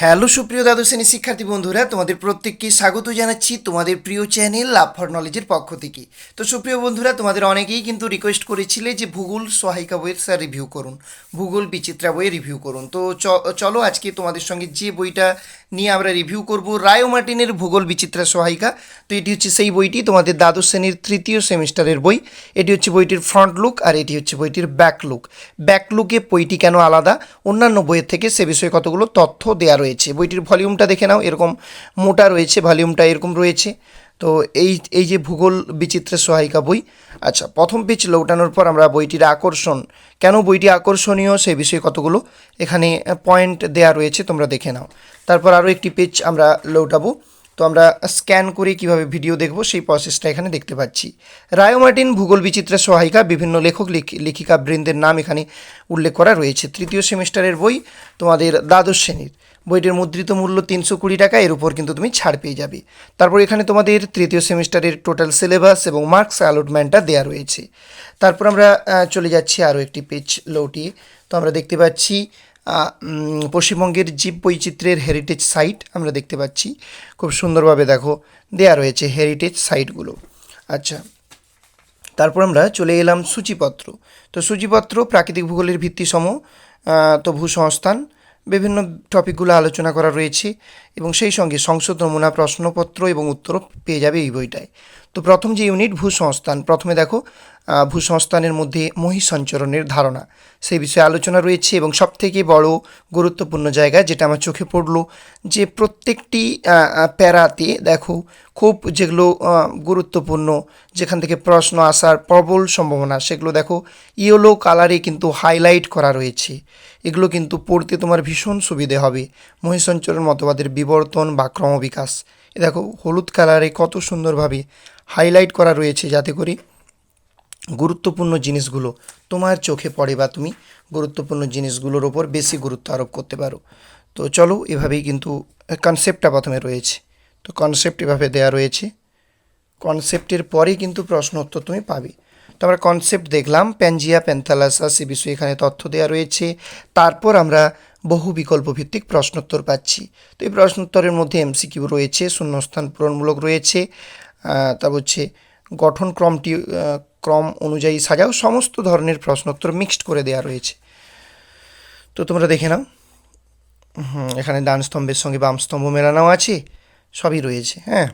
Hello সুপ্রিয় দ্বাদশ শ্রেণির শিক্ষার্থী বন্ধুরা, তোমাদের প্রত্যেককে স্বাগত জানাচ্ছি তোমাদের প্রিয় চ্যানেল লাভ ফর নলেজের পক্ষ থেকে। তো সুপ্রিয় বন্ধুরা, তোমাদের অনেকেই কিন্তু রিকোয়েস্ট করেছিলে যে ভূগোল সহায়িকা বইয়ের স্যার রিভিউ করুন, ভূগোল বিচিত্রা বইয়ের রিভিউ করুন। তো চলো আজকে তোমাদের সঙ্গে যে বইটা নিয়ে আমরা রিভিউ করব রায়ো মার্টিনের ভূগোল বিচিত্রা সহায়িকা। তো এটি হচ্ছে সেই বইটি, তোমাদের দ্বাদশ শ্রেণির তৃতীয় সেমিস্টারের বই। এটি হচ্ছে বইটির ফ্রন্ট লুক আর এটি হচ্ছে বইটির ব্যাক লুক ব্যাক লুকে বইটি কেন আলাদা? অন্যান্য বইয়ের থেকে সে বিষয়ে কতগুলো তথ্য দেওয়া রয়েছে? বইটির ভলিউমটা দেখে নাও, এরকম মোটা রয়েছে ভলিউমটা এরকম রয়েছে। তো এই এই যে ভূগোল বিচিত্রা সহায়িকা বই আচ্ছা প্রথম পেজ লৌটানোর পর আমরা বইটির আকর্ষণ, কেন বইটি আকর্ষণীয় সেই বিষয়ে কতগুলো এখানে পয়েন্ট দেয়া রয়েছে তোমরা দেখে নাও। তারপর আরও একটি পেজ আমরা লৌটাবো, তো আমরা স্ক্যান করে কীভাবে ভিডিও দেখব সেই প্রসেসটা এখানে দেখতে পাচ্ছি। রায় মার্টিন ভূগোল বিচিত্রের সহায়িকা, বিভিন্ন লেখক, লেখি- লেখিকা বৃন্দের নাম এখানে উল্লেখ করা রয়েছে। তৃতীয় সেমিস্টারের বই তোমাদের দ্বাদশ শ্রেণির। বইটির মুদ্রিত মূল্য তিনশো কুড়ি টাকা, এর উপর কিন্তু তুমি ছাড় পেয়ে যাবে। তারপর এখানে তোমাদের তৃতীয় সেমিস্টারের টোটাল সিলেবাস এবং মার্কস অ্যালটমেন্টটা দেওয়া রয়েছে। তারপর আমরা চলে যাচ্ছি আরও একটি পেজ লৌটিয়ে তো আমরা দেখতে পাচ্ছি পশ্চিমবঙ্গের জীব বৈচিত্র্যের হেরিটেজ সাইট আমরা দেখতে পাচ্ছি। খুব সুন্দরভাবে দেখো, দেয়া রয়েছে হেরিটেজ সাইটগুলো আচ্ছা তারপর আমরা চলে এলাম সূচিপত্র। তো সূচিপত্র প্রাকৃতিক ভূগোলের ভিত্তিসম তো ভূসংস্থান। বিভিন্ন টপিকগুলো আলোচনা করা রয়েছে এবং সেই সঙ্গে সংসদ নমুনা প্রশ্নপত্র এবং উত্তরও পেয়ে যাবে এই বইটায়। তো প্রথম যে ইউনিট, ভূসংস্থান, প্রথমে দেখো ভূসংস্থানের মধ্যে মহিসঞ্চরণের ধারণা। সেই বিষয়ে আলোচনা রয়েছে এবং সবথেকে বড় গুরুত্বপূর্ণ জায়গা যেটা আমার চোখে পড়ল যে প্রত্যেকটি প্যারাতে দেখো খুব যেগুলো গুরুত্বপূর্ণ যেখান থেকে প্রশ্ন আসার প্রবল সম্ভাবনা, সেগুলো দেখো ইয়েলো কালারে কিন্তু হাইলাইট করা রয়েছে। এগুলো কিন্তু পড়তে তোমার ভীষণ সুবিধে হবে। মহিষঞ্চরণ মতবাদের বিবর্তন বা ক্রমবিকাশ। দেখো হলুদ কালারে কত সুন্দরভাবে হাইলাইট করা রয়েছে যাতে করে গুরুত্বপূর্ণ জিনিসগুলো তোমার চোখে পড়ে বা তুমি গুরুত্বপূর্ণ জিনিসগুলোর ওপর বেশি গুরুত্ব আরোপ করতে পারো। তো চলো, এভাবেই কিন্তু কনসেপ্টটা প্রথমে রয়েছে। তো কনসেপ্ট এভাবে দেওয়া রয়েছে। কনসেপ্টের পরেই কিন্তু প্রশ্ন উত্তর তুমি পাবে। তো আমরা কনসেপ্ট দেখলাম প্যানজিয়া প্যান্থালাসা সে বিষয়ে এখানে তথ্য দেওয়া রয়েছে। তারপর আমরা বহু বিকল্প ভিত্তিক প্রশ্নোত্তর পাচ্ছি। তো এই প্রশ্নোত্তরের মধ্যে এমসিকিউ রয়েছে, শূন্যস্থান পূরণমূলক রয়েছে। তারপর হচ্ছে গঠন ক্রমটি ক্রম অনুযায়ী সাজাও, সমস্ত ধরনের প্রশ্নোত্তর মিক্সড করে দেওয়া রয়েছে। তো তোমরা দেখে নাও। এখানে ডান স্তম্ভের সঙ্গে বাম স্তম্ভ মেলানো আছে, সবই রয়েছে হ্যাঁ।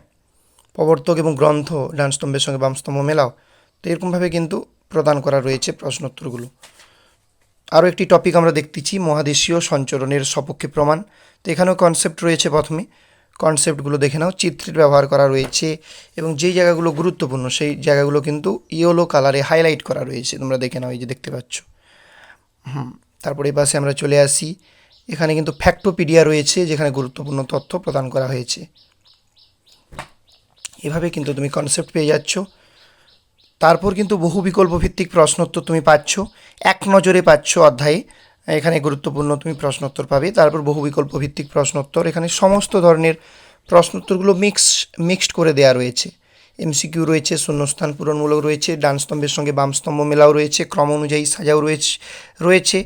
প্রবর্তক এবং গ্রন্থ ডান স্তম্ভের সঙ্গে বাম স্তম্ভ মেলাও, তো এরকমভাবে কিন্তু প্রদান করা রয়েছে প্রশ্নোত্তরগুলো। আরও একটি টপিক আমরা দেখতেছি, মহাদেশীয় সঞ্চরণের সপক্ষে প্রমাণ। তো এখানেও কনসেপ্ট রয়েছে প্রথমে। কনসেপ্টগুলো দেখে নাও, চিত্রের ব্যবহার করা রয়েছে এবং যেই জায়গাগুলো গুরুত্বপূর্ণ সেই জায়গাগুলো কিন্তু ইয়েলো কালারে হাইলাইট করা রয়েছে, তোমরা দেখে নাও এই যে দেখতে পাচ্ছ। হুম, তারপরে এই পাশে আমরা চলে আসি, এখানে কিন্তু ফ্যাক্টোপিডিয়া রয়েছে যেখানে গুরুত্বপূর্ণ তথ্য প্রদান করা হয়েছে। এভাবে কিন্তু তুমি কনসেপ্ট পেয়ে যাচ্ছ। তারপর কিন্তু বহু বিকল্প ভিত্তিক প্রশ্নোত্তর তুমি পাচ্ছ, এক নজরে পাচ্ছ অধ্যায়ে এখানে গুরুত্বপূর্ণ তুমি প্রশ্নোত্তর পাবে, তারপর বহু বিকল্প ভিত্তিক প্রশ্নোত্তর। এখানে সমস্ত ধরনের প্রশ্নোত্তরগুলো মিক্স মিক্সড করে দেওয়া রয়েছে। এমসিকিউ রয়েছে, শূন্যস্থান পূরণমূলক রয়েছে, ডান স্তম্ভের সঙ্গে বাম স্তম্ভ মেলাও রয়েছে, ক্রম অনুযায়ী সাজাও রয়েছে রয়েছে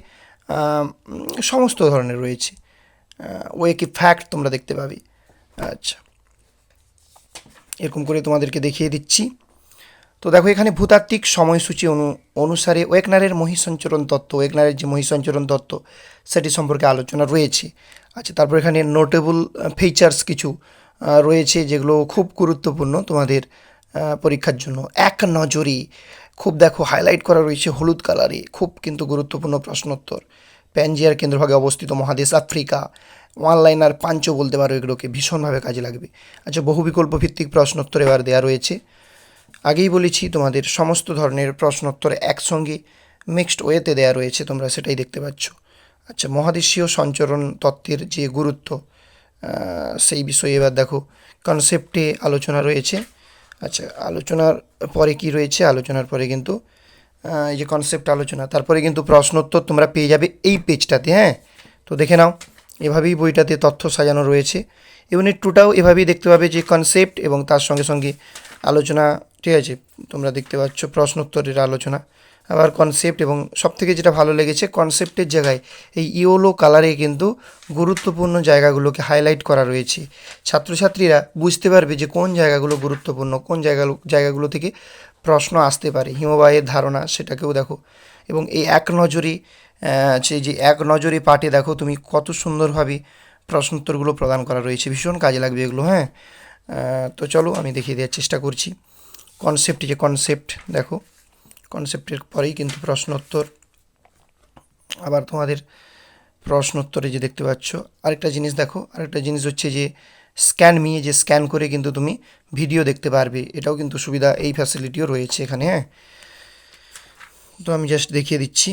সমস্ত ধরনের রয়েছে। ওয়ে কি ফ্যাক্ট তোমরা দেখতে পাবে। আচ্ছা। এরকম করে তোমাদেরকে দেখিয়ে দিচ্ছি। তো দেখো, এখানে ভূতাত্ত্বিক সময়সূচি অনু, অনুসারে ওয়েগনারের মহিসঞ্চরণ তত্ত্ব, ওয়েগনারের যে মহিসঞ্চরণ তত্ত্ব, সেটি সম্পর্কে আলোচনা রয়েছে। আচ্ছা তারপর এখানে নোটেবল ফিচার্স কিছু রয়েছে যেগুলো খুব গুরুত্বপূর্ণ তোমাদের পরীক্ষার জন্য। এক নজরে খুব দেখো হাইলাইট করা রয়েছে হলুদ কালারে, খুব কিন্তু গুরুত্বপূর্ণ প্রশ্নোত্তর। প্যানজিয়ার কেন্দ্রভাগে অবস্থিত মহাদেশ আফ্রিকা ওয়ান লাইনার পাঞ্চও বলতে পারো এগুলোকে, ভীষণভাবে কাজে লাগবে। আচ্ছা বহু বিকল্প ভিত্তিক প্রশ্নোত্তর এবার দেওয়া রয়েছে। আগেই বলেছি, তোমাদের সমস্ত ধরনের প্রশ্নোত্তর একসঙ্গে মিক্সড ওয়েতে দেওয়া রয়েছে, তোমরা সেটাই দেখতে পাচ্ছ। আচ্ছা মহাদেশীয় সঞ্চরণ তত্ত্বের যে গুরুত্ব সেই বিষয়ে এবার দেখো কনসেপ্টে আলোচনা রয়েছে। আচ্ছা আলোচনার পরে কি রয়েছে? আলোচনার পরে কিন্তু এই যে কনসেপ্ট আলোচনা, তারপরে কিন্তু প্রশ্নোত্তর তোমরা পেয়ে যাবে এই পেজটাতে হ্যাঁ? তো দেখে নাও, এভাবেই বইটাতে তথ্য সাজানো রয়েছে। ইউনিট টুটাও এভাবেই দেখতে পাবে যে কনসেপ্ট এবং তার সঙ্গে সঙ্গে আলোচনা ঠিক আছে, তোমরা দেখতে পাচ্ছ প্রশ্নোত্তরের আলোচনা। আবার কনসেপ্ট এবং সবথেকে যেটা ভালো লেগেছে কনসেপ্টের জায়গায় এই ইয়োলো কালারে কিন্তু গুরুত্বপূর্ণ জায়গাগুলোকে হাইলাইট করা রয়েছে। ছাত্রছাত্রীরা বুঝতে পারবে যে কোন জায়গাগুলো গুরুত্বপূর্ণ, কোন জায়গা জায়গাগুলো থেকে প্রশ্ন আসতে পারে। হিমবাহের ধারণা সেটাকেও দেখো। এবং এই এক নজরে সেই যে এক নজরে পাটে দেখো তুমি কত সুন্দরভাবে প্রশ্নোত্তরগুলো প্রদান করা রয়েছে। ভীষণ কাজে লাগবে এগুলো হ্যাঁ? তো চলো আমি দেখিয়ে দেওয়ার চেষ্টা করছি। কনসেপ্ট যে কনসেপ্ট দেখো। কনসেপ্টের পরেই কিন্তু প্রশ্নোত্তর। আবার তোমাদের প্রশ্নোত্তরে যে দেখতে পাচ্ছ। আরেকটা জিনিস দেখো, আরেকটা জিনিস হচ্ছে যে স্ক্যান মি যে স্ক্যান করে কিন্তু তুমি ভিডিও দেখতে পারবে। এটাও কিন্তু সুবিধা, এই ফ্যাসিলিটিও রয়েছে এখানে হ্যাঁ। তো আমি জাস্ট দেখিয়ে দিচ্ছি।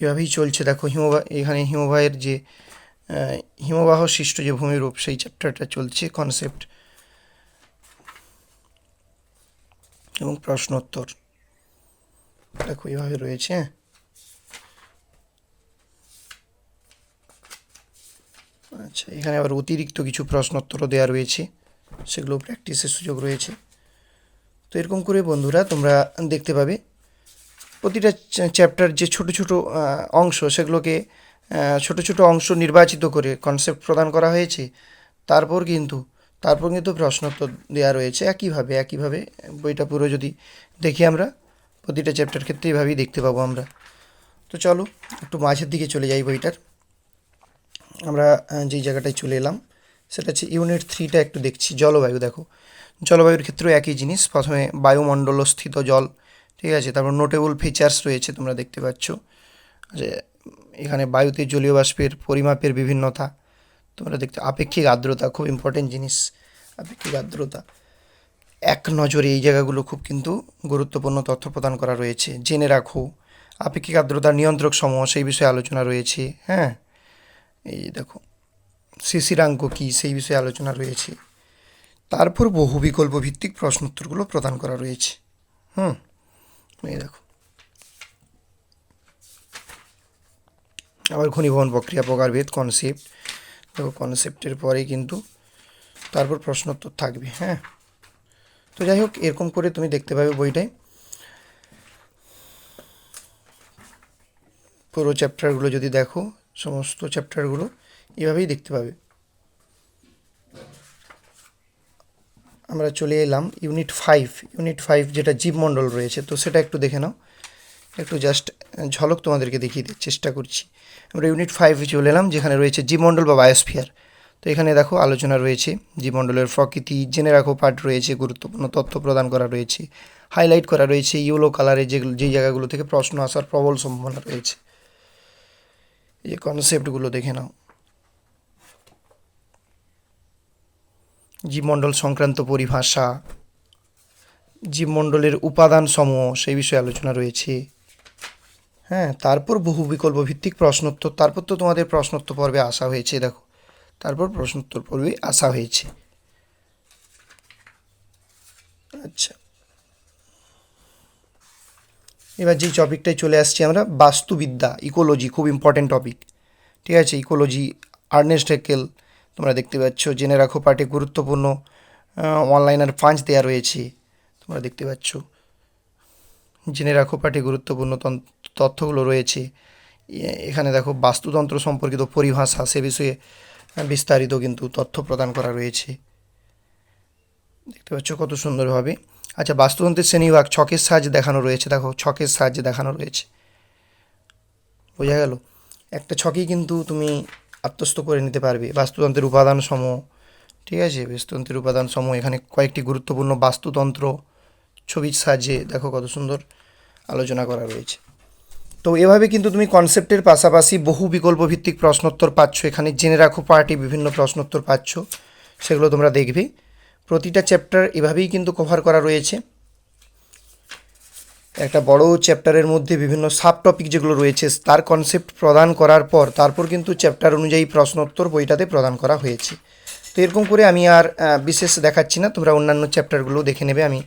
এভাবেই চলছে। দেখো, হিমবাহ, এখানে হিমবাহের যে হিমবাহ সৃষ্ট যে ভূমিরূপ, সেই চ্যাপ্টারটা চলছে কনসেপ্ট এবং প্রশ্নোত্তর। দেখো, এইভাবে রয়েছে। আচ্ছা এখানে আবার অতিরিক্ত কিছু প্রশ্নোত্তরও দেওয়া রয়েছে। সেগুলো প্র্যাকটিসের সুযোগ রয়েছে। তো এরকম করে বন্ধুরা, তোমরা দেখতে পাবে। প্রতিটা চ্যাপ্টার যে ছোট ছোট অংশ, সেগুলোকে ছোট ছোট অংশ নির্বাচিত করে কনসেপ্ট প্রদান করা হয়েছে। তারপর কিন্তু তারপর কিন্তু প্রশ্নোত্তর দেওয়া রয়েছে একইভাবে একইভাবে বইটা পুরো যদি দেখি আমরা, প্রতিটা চ্যাপ্টার ক্ষেত্রে এইভাবেই দেখতে পাবো আমরা। তো চলো, একটু মাঝের দিকে চলে যাই বইটার। আমরা যেই জায়গাটায় চলে এলাম, সেটা হচ্ছে ইউনিট থ্রিটা একটু দেখছি। জলবায়ু দেখো। জলবায়ুর ক্ষেত্রেও একই জিনিস। প্রথমে বায়ুমণ্ডলস্থিত জল, ঠিক আছে? তারপর নোটেবল ফিচার্স রয়েছে, তোমরা দেখতে পাচ্ছ। যে, এখানে বায়ুতে জলীয় বাষ্পের পরিমাপের বিভিন্নতা তোমরা দেখতে, আপেক্ষিক আর্দ্রতা খুব ইম্পর্টেন্ট জিনিস, আপেক্ষিক আর্দ্রতা। এক নজরে এই জায়গাগুলো খুব কিন্তু গুরুত্বপূর্ণ তথ্য প্রদান করা রয়েছে। জেনে রাখো, আপেক্ষিক আর্দ্রতা নিয়ন্ত্রক সমূহ, সেই বিষয়ে আলোচনা রয়েছে হ্যাঁ? এই দেখো শিশিরাঙ্ক কী, সেই বিষয়ে আলোচনা রয়েছে। তারপর বহু বিকল্প ভিত্তিক প্রশ্নোত্তরগুলো প্রদান করা রয়েছে, হুম? এই দেখো। আবার ঘনীভবন প্রক্রিয়া, প্রকারভেদ কনসেপ্ট দেখো কনসেপ্টের পরে কিন্তু তারপর প্রশ্নোত্তর থাকবে হ্যাঁ? তো যাই হোক, এরকম করে তুমি দেখতে পাবে বইটায়। পুরো চ্যাপ্টারগুলো যদি দেখো, সমস্ত চ্যাপ্টারগুলো এভাবেই দেখতে পাবে। আমরা চলে এলাম ইউনিট ফাইভ ইউনিট ফাইভ যেটা জীবমণ্ডল রয়েছে, তো সেটা একটু দেখে নাও। একটু জাস্ট ঝলক তোমাদেরকে দেখিয়ে দেওয়ার চেষ্টা করছি। আমরা ইউনিট ফাইভে চলে এলাম, যেখানে রয়েছে জীবমণ্ডল বা বায়োস্ফিয়ার তো এখানে দেখো আলোচনা রয়েছে, জীবমণ্ডলের প্রকৃতি, জেনে রাখো পাঠ রয়েছে, গুরুত্বপূর্ণ তথ্য প্রদান করা রয়েছে হাইলাইট করা রয়েছে ইউলো কালারে যেগুলো, যেই জায়গাগুলো থেকে প্রশ্ন আসার প্রবল সম্ভাবনা রয়েছে। এই কনসেপ্টগুলো দেখে নাও। জীবমণ্ডল সংক্রান্ত পরিভাষা, জীবমণ্ডলের উপাদান সমূহ সেই বিষয়ে আলোচনা রয়েছে। হ্যাঁ তারপর বহু বিকল্প ভিত্তিক প্রশ্নোত্তর, তারপর তো তোমাদের প্রশ্নোত্তর পর্বে আসা হয়েছে, দেখো। তারপর প্রশ্নোত্তর পর্বে আসা হয়েছে। আচ্ছা। এবার যেই টপিকটায় চলে আসছি আমরা, বাস্তুবিদ্যা, ইকোলজি, খুব ইম্পর্টেন্ট টপিক ঠিক আছে, ইকোলজি, আর্নেস্ট হেকেল, তোমরা দেখতে পাচ্ছ, জেনে রাখো পাঠে গুরুত্বপূর্ণ অনলাইনের পাঁচ দেওয়া রয়েছে, তোমরা দেখতে পাচ্ছ। জেনে রাখো পাঠে গুরুত্বপূর্ণ তথ্যগুলো রয়েছে। এখানে দেখো, বাস্তুতন্ত্র সম্পর্কিত পরিভাষা সে বিষয়ে বিস্তারিত কিন্তু তথ্য প্রদান করা রয়েছে। দেখতে পাচ্ছ কত সুন্দরভাবে। আচ্ছা বাস্তুতন্ত্রের শ্রেণীভাগ ছকের সাহায্যে দেখানো রয়েছে। দেখো, ছকের সাহায্যে দেখানো রয়েছে। বোঝা গেল? একটা ছকেই কিন্তু তুমি আত্মস্থ করে নিতে পারবে। বাস্তুতন্ত্রের উপাদান সমূহ ঠিক আছে? বাস্তুতন্ত্রের উপাদান সমূহ এখানে কয়েকটি গুরুত্বপূর্ণ বাস্তুতন্ত্র ছবির সাহায্যে দেখো কত সুন্দর আলোচনা করা রয়েছে। তো এভাবে কিন্তু তুমি কনসেপ্টের পাশাপাশি বহু বিকল্প ভিত্তিক প্রশ্নোত্তর পাচ্ছ। এখানে জেনে রাখো পার্টি বিভিন্ন প্রশ্নোত্তর পাচ্ছ। সেগুলো তোমরা দেখবে। প্রতিটা চ্যাপ্টার এভাবেই কিন্তু কভার করা রয়েছে। একটা বড় চ্যাপ্টারের মধ্যে বিভিন্ন সাব টপিক যেগুলো রয়েছে, তার কনসেপ্ট প্রদান করার পর তারপর কিন্তু চ্যাপ্টার অনুযায়ী প্রশ্নোত্তর বইটাতে প্রদান করা হয়েছে। তো এরকম করে আমি আর বিশেষ দেখাচ্ছি না। তোমরা অন্যান্য চ্যাপ্টারগুলো দেখে নেবে। আমি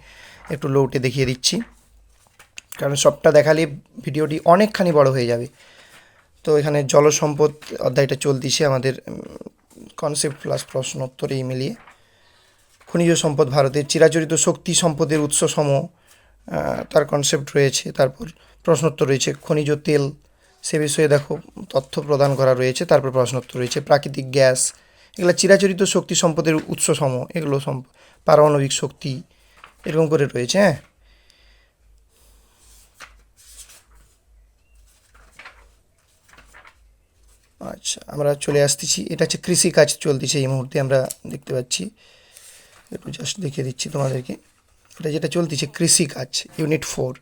একটু লোটে দেখিয়ে দিচ্ছি। কারণ সবটা দেখালে ভিডিওটি অনেকখানি বড় হয়ে যাবে। তো এখানে জলসম্পদ অধ্যায়টা চলতিছে আমাদের কনসেপ্ট প্লাস প্রশ্নোত্তর এই মিলিয়ে। খনিজ সম্পদ ভারতের চিরাচরিত শক্তি সম্পদের উৎসসমূহ তার কনসেপ্ট রয়েছে। তারপর প্রশ্নোত্তর রয়েছে, খনিজ তেল, সে বিষয়ে দেখো তথ্য প্রদান করা রয়েছে। তারপর প্রশ্নোত্তর রয়েছে, প্রাকৃতিক গ্যাস, এগুলো চিরাচরিত শক্তি সম্পদের উৎসসম এগুলো পারমাণবিক শক্তি এরকম করে রয়েছে হ্যাঁ? আচ্ছা আমরা চলে আসতেছি। এটা হচ্ছে কৃষি কাজ চলতেছে এই মুহূর্তে, আমরা দেখতে পাচ্ছি। একটু জাস্ট দেখিয়ে দিচ্ছি তোমাদেরকে। এটা যেটা চলতেছে, কৃষি কাজ ইউনিট ফোর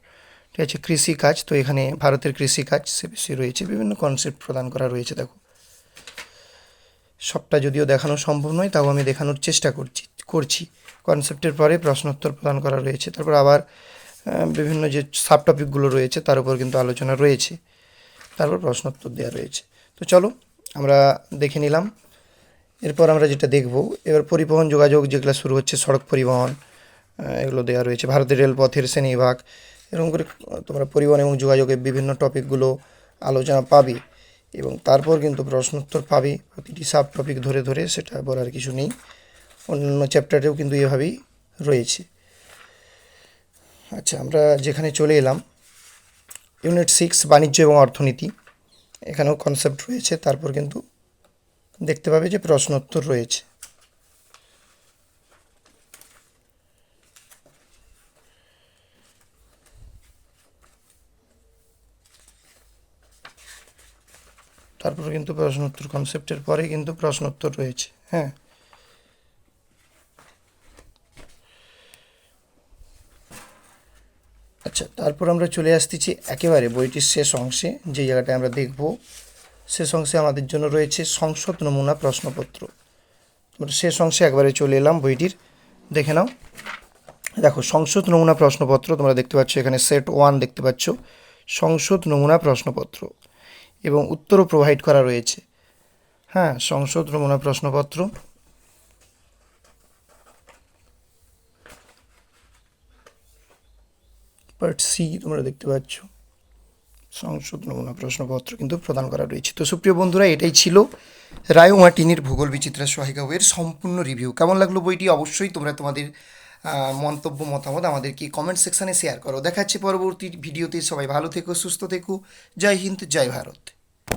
ঠিক আছে কৃষি কাজ, তো এখানে ভারতের কৃষি কাজ সে বিষয়ে রয়েছে, বিভিন্ন কনসেপ্ট প্রদান করা রয়েছে, দেখো। সবটা যদিও দেখানো সম্ভব নয়, তাও আমি দেখানোর চেষ্টা করছি করছি। কনসেপ্টের পরে প্রশ্নোত্তর প্রদান করা রয়েছে। তারপর আবার বিভিন্ন যে সাব টপিকগুলো রয়েছে, তার উপর কিন্তু আলোচনা রয়েছে। তারপর প্রশ্নোত্তর দেওয়া রয়েছে। তো চলো, আমরা দেখে নিলাম। এরপর আমরা যেটা দেখব, এবার পরিবহন যোগাযোগ যেগুলো শুরু হচ্ছে, সড়ক পরিবহন এগুলো দেওয়া রয়েছে। ভারতের রেলপথের শ্রেণীভাগ এরকম করে তোমরা পরিবহন এবং যোগাযোগের বিভিন্ন টপিকগুলো আলোচনা পাবে এবং তারপর কিন্তু প্রশ্নোত্তর পাবে। প্রতিটি সাব টপিক ধরে ধরে সেটা বলার কিছু নেই। অন্যান্য চ্যাপ্টারেও কিন্তু এভাবেই রয়েছে। আচ্ছা আমরা যেখানে চলে এলাম, ইউনিট সিক্স, বাণিজ্য এবং অর্থনীতি। এখানেও কনসেপ্ট রয়েছে, তারপর কিন্তু দেখতে পাবে যে প্রশ্নোত্তর রয়েছে। তারপর কিন্তু প্রশ্নোত্তর কনসেপ্টের পরে কিন্তু প্রশ্নোত্তর রয়েছে হ্যাঁ। আচ্ছা তারপর আমরা চলে আসতেছি একেবারে বইটির শেষ অংশে, যে জায়গাটায় আমরা দেখব। শেষ অংশে আমাদের জন্য রয়েছে সংসদ নমুনা প্রশ্নপত্র। শেষ অংশে একবারে চলে এলাম বইটির। দেখে নাও। দেখো, সংসদ নমুনা প্রশ্নপত্র, তোমরা দেখতে পাচ্ছ এখানে সেট ওয়ান দেখতে পাচ্ছ। সংসদ নমুনা প্রশ্নপত্র এবং উত্তরও প্রোভাইড করা রয়েছে। হ্যাঁ সংসদ নমুনা প্রশ্নপত্র। পার্ট সি তোমরা দেখতে পাচ্ছ। সংসদ নমুনা প্রশ্নপত্র কিন্তু প্রদান করা রয়েছে। তো সুপ্রিয় বন্ধুরা, এটাই ছিল রায় মার্টিনের ভূগোল বিচিত্রা সহায়িকা বইয়ের সম্পূর্ণ রিভিউ কেমন লাগল বইটি? অবশ্যই তোমরা তোমাদের মন্তব্য, মতামত আমাদেরকে কমেন্ট সেকশানে শেয়ার করো। দেখাচ্ছে পরবর্তী ভিডিওতে সবাই ভালো থেকো, সুস্থ থেকো। জয় হিন্দ, জয় ভারত।